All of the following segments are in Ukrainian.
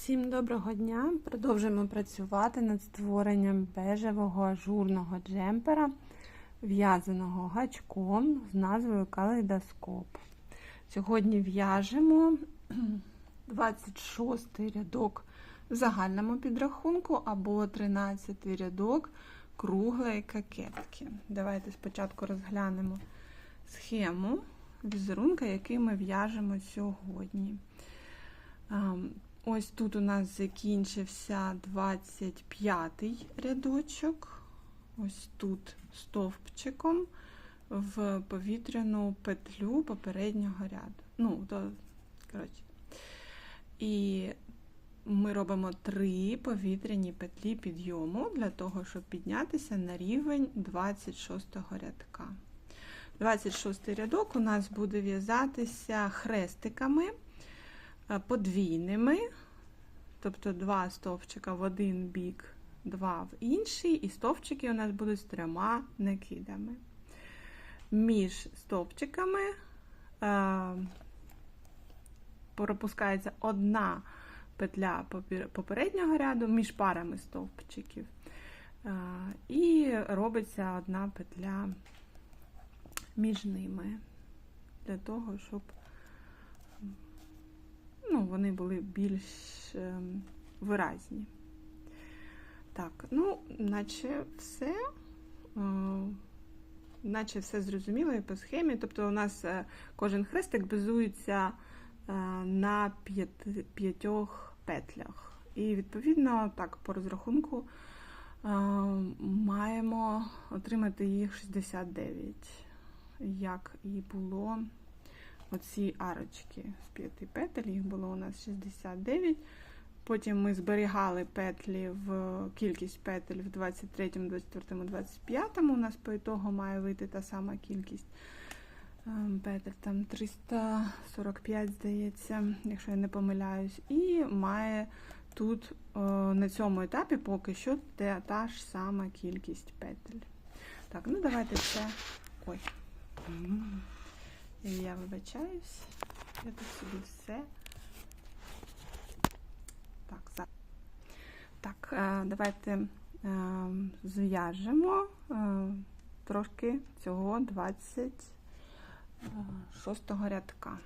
Всім доброго дня! Продовжуємо працювати над створенням бежевого ажурного джемпера, в'язаного гачком з назвою калейдоскоп. Сьогодні в'яжемо 26 рядок в загальному підрахунку або 13 рядок круглої кокетки. Давайте спочатку розглянемо схему візерунка, який ми в'яжемо сьогодні. Ось тут у нас закінчився 25 рядочок, ось тут стовпчиком в повітряну петлю попереднього ряду. Ну, то, коротше. І ми робимо три повітряні петлі підйому для того, щоб піднятися на рівень 26-го рядка. 26 рядок у нас буде в'язатися хрестиками подвійними, тобто два стовпчика в один бік, два в інший, і стовпчики у нас будуть з трьома накидами. Між стовпчиками е, пропускається одна петля попереднього ряду між парами стовпчиків. Е, і робиться одна петля між ними, для того, щоб ну, вони були більш ем, виразні. Так, ну, наче все. Е, наче все зрозуміло і по схемі. Тобто у нас е, кожен хрестик базується е, на п'ятьох петлях. І, відповідно, так, по розрахунку маємо отримати їх 69, як і було оці арочки з п'яти петель, їх було у нас 69. Потім ми зберігали петлі в кількість петель в 23, 24, 25. У нас по ітогу має вийти та сама кількість ем, петель, там 345, здається, якщо я не помиляюсь, і має тут на цьому етапі поки що та ж сама кількість петель. Так, ну давайте це. Ой. Я вибачаюсь, я тут собі все. Так, за... так, е, давайте е, зв'яжемо е, трошки цього 26 рядка.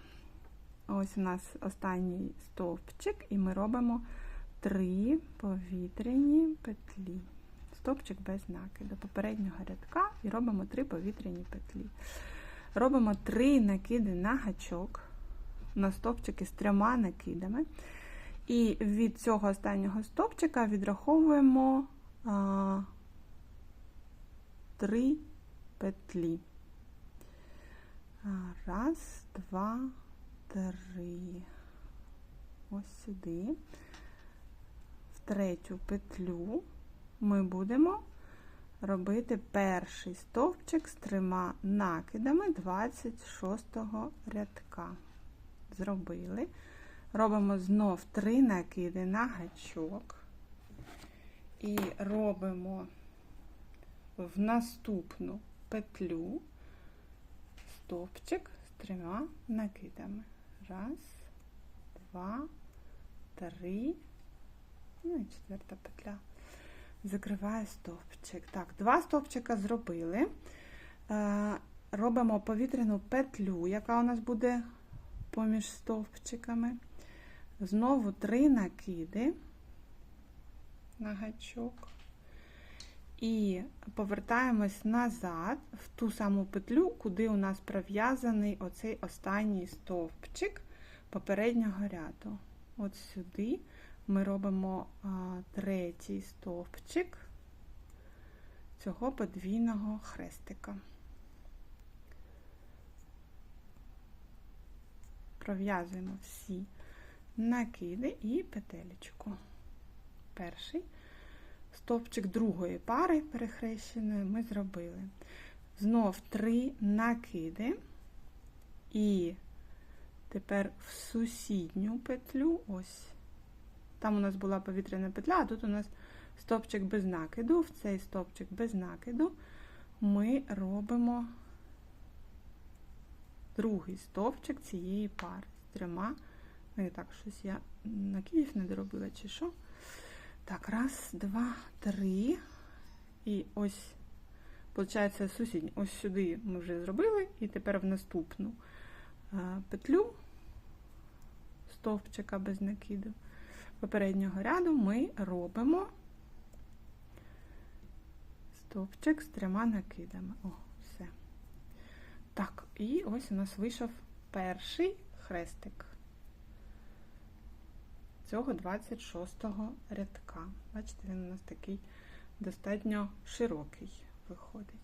Ось у нас останній стовпчик, і ми робимо три повітряні петлі. Стовпчик без накиду попереднього рядка і робимо три повітряні петлі. Робимо три накиди на гачок, на стовпчики з трьома накидами. І від цього останнього стовпчика відраховуємо а, три петлі. Раз, два, три. Ось сюди. В третю петлю ми будемо робити перший стовпчик з трьома накидами 26 рядка. Зробили. Робимо знов три накиди на гачок і робимо в наступну петлю стовпчик з трьома накидами. Раз, два, три, ну і четверта петля закриваю стовпчик. Так, два стовпчика зробили. Е, робимо повітряну петлю, яка у нас буде поміж стовпчиками. Знову три накиди на гачок. І повертаємось назад в ту саму петлю, куди у нас пров'язаний оцей останній стовпчик попереднього ряду. От сюди ми робимо а, третій стовпчик цього подвійного хрестика. Пров'язуємо всі накиди і петелечку. Перший стовпчик другої пари перехрещеної ми зробили. Знов три накиди, і тепер в сусідню петлю, ось там у нас була повітряна петля, а тут у нас стопчик без накиду. В цей стопчик без накиду ми робимо другий стовпчик цієї пари з трьома. Ну так, щось я накидів не доробила, чи що. Так, раз, два, три. І ось, виходить, сусідні. Ось сюди ми вже зробили, і тепер в наступну е, петлю стовпчика без накиду попереднього ряду ми робимо стовпчик з трьома накидами. О, все. Так, і ось у нас вийшов перший хрестик цього 26-го рядка. Бачите, він у нас такий достатньо широкий виходить.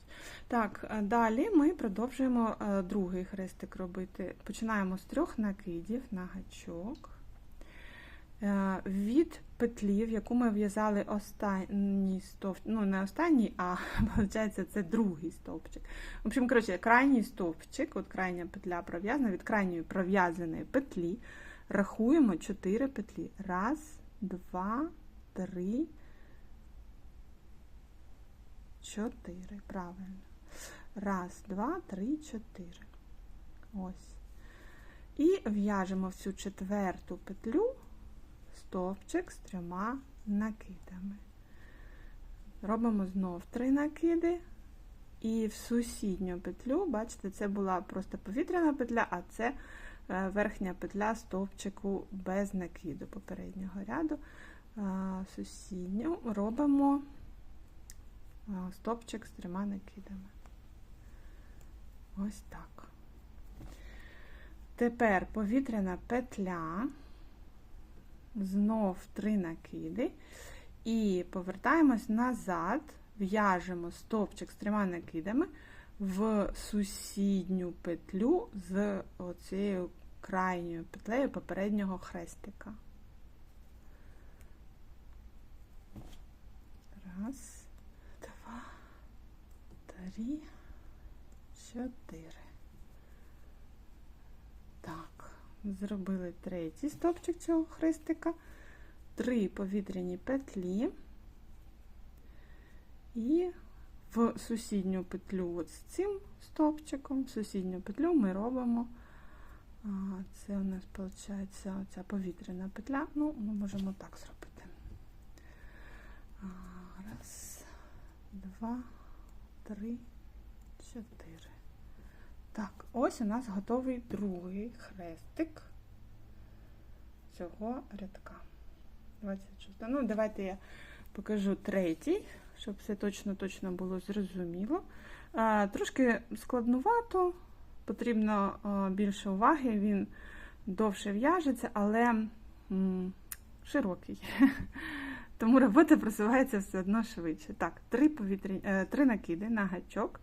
Так, е, далі ми продовжуємо е, другий хрестик робити. Починаємо з трьох накидів на гачок. Е, від петлі, в яку ми в'язали останній стовпчик, ну не останній, а виходить, це другий стовпчик. В общем, коротше, крайній стовпчик, от крайня петля пров'язана, від крайньої пров'язаної петлі рахуємо 4 петлі. Раз, два, три, чотири. Правильно. Раз, два, три, чотири. Ось. І в'яжемо в цю четверту петлю стовпчик з трьома накидами. Робимо знов три накиди. І в сусідню петлю, бачите, це була просто повітряна петля, а це е, верхня петля стовпчику без накиду попереднього ряду. Сусідню робимо стовпчик з трьома накидами. Ось так. Тепер повітряна петля знов три накиди. І повертаємось назад, в'яжемо стовпчик з трьома накидами в сусідню петлю з оцією крайньою петлею попереднього хрестика. Раз, два, три, чотири. Так зробили третій стовпчик цього хрестика, три повітряні петлі, і в сусідню петлю от з цим стовпчиком, в сусідню петлю ми робимо. Це у нас виходить ця повітряна петля. Ну, ми можемо так зробити. Раз, два, три, чотири. Ось у нас готовий другий хрестик цього рядка. 26. Ну, давайте я покажу третій, щоб все точно-точно було зрозуміло. Трошки складнувато, потрібно більше уваги, він довше в'яжеться, але широкий. Тому робота просувається все одно швидше. Так, три повітря... Е, три накиди на гачок.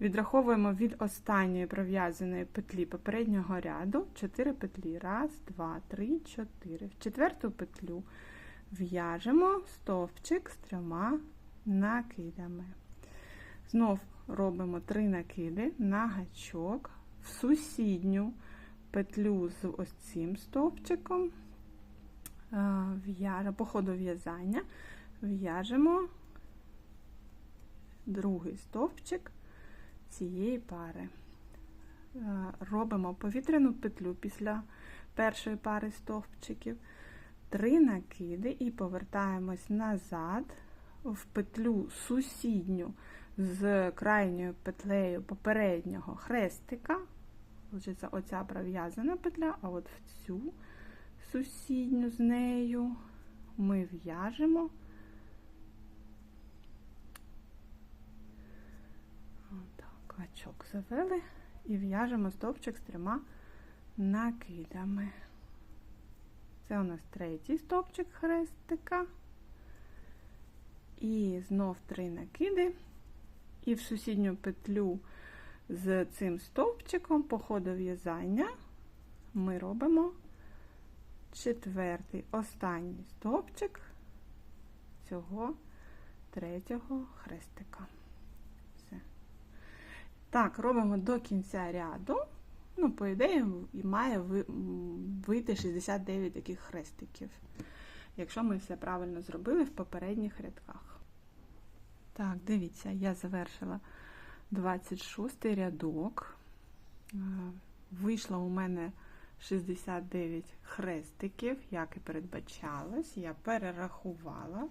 Відраховуємо від останньої пров'язаної петлі попереднього ряду 4 петлі. Раз, два, три, чотири. В четверту петлю в'яжемо стовпчик з трьома накидами. Знов робимо три накиди на гачок, в сусідню петлю з ось цим стовпчиком. Е, по ходу в'язання в'яжемо другий стовпчик цієї пари. Е, робимо повітряну петлю після першої пари стовпчиків, три накиди і повертаємось назад в петлю сусідню з крайньою петлею попереднього хрестика. Оця пров'язана петля, а от в цю сусідню з нею ми в'яжемо так, гачок завели і в'яжемо стовпчик з трьома накидами. Це у нас третій стовпчик хрестика. І знов три накиди, і в сусідню петлю з цим стовпчиком по ходу в'язання ми робимо четвертий останній стовпчик цього третього хрестика. Все. Так, робимо до кінця ряду. Ну, по ідеї, має вийти 69 таких хрестиків, якщо ми все правильно зробили в попередніх рядках. Так, дивіться, я завершила 26 рядок. Вийшло у мене 69 хрестиків, як і передбачалось. Я перерахувала.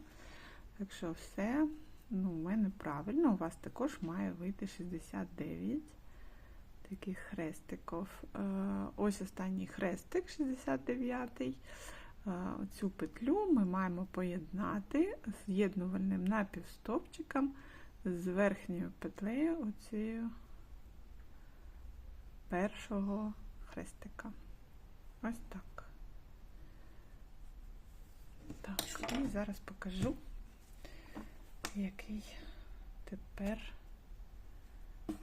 Так що все, ну, у мене правильно, у вас також має вийти 69 таких хрестиків. Е, Ось останній хрестик, 69-й. Цю петлю ми маємо поєднати з'єднувальним напівстопчиком з верхньою петлею оцією першого хрестика. Ось так. Так, і зараз покажу, який тепер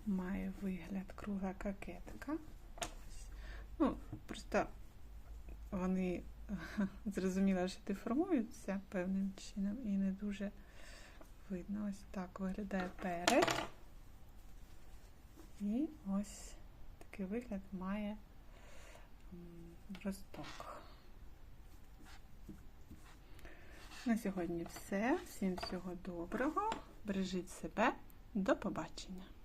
має вигляд кругла кокетка. Ну, просто вони зрозуміло, що деформуються певним чином і не дуже видно. Ось так виглядає перед. І ось такий вигляд має росток. На сьогодні все. Всім всього доброго. Бережіть себе. До побачення!